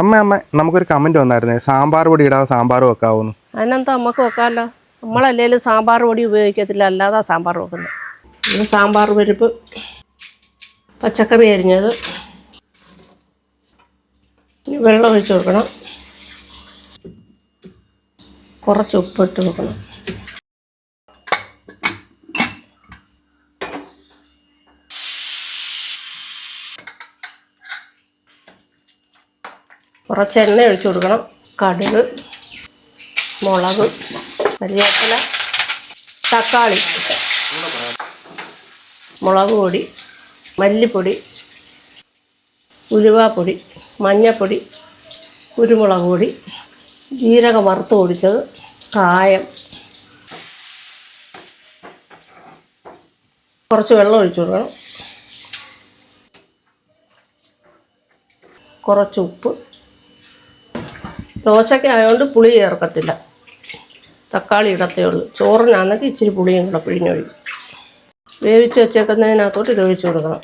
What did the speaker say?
അമ്മ അമ്മ നമുക്കൊരു കമന്റ് വന്നായിരുന്നേ. സാമ്പാർ പൊടി ഇടാതെ സാമ്പാർ വെക്കാവുന്നു. അതിനെന്താ നമുക്ക് വെക്കാമല്ലോ നമ്മളല്ലേലും സാമ്പാർ പൊടി ഉപയോഗിക്കത്തില്ല അല്ലാതെ സാമ്പാർ വെക്കുന്നത്. ഇത് സാമ്പാർ പരിപ്പ് പച്ചക്കറി അരിഞ്ഞത്. ഇനി വെള്ളം ഒഴിച്ച് കൊടുക്കണം. കുറച്ച് ഉപ്പിട്ട് വെക്കണം. കുറച്ച് എണ്ണ ഒഴിച്ചു കൊടുക്കണം. കടുക് മുളക് കരിവേപ്പില തക്കാളി മുളക് പൊടി മല്ലിപ്പൊടി ഉലുവാപ്പൊടി മഞ്ഞൾപ്പൊടി കുരുമുളക് പൊടി ജീരകം വറുത്ത് പൊടിച്ചത് കായം. കുറച്ച് വെള്ളം ഒഴിച്ചു കൊടുക്കണം. കുറച്ച് ഉപ്പ്. ദോശയ്ക്ക് ആയതുകൊണ്ട് പുളി ചേർക്കത്തില്ല. തക്കാളി ഇടത്തേ ഉള്ളൂ. ചോറിനാണെങ്കിൽ ഇച്ചിരി പുളിയും കൂടെ പിഴിഞ്ഞൊഴിക്കും. വേവിച്ച് വെച്ചേക്കുന്നതിനകത്തോട്ട് ഇത് ഒഴിച്ചു കൊടുക്കണം.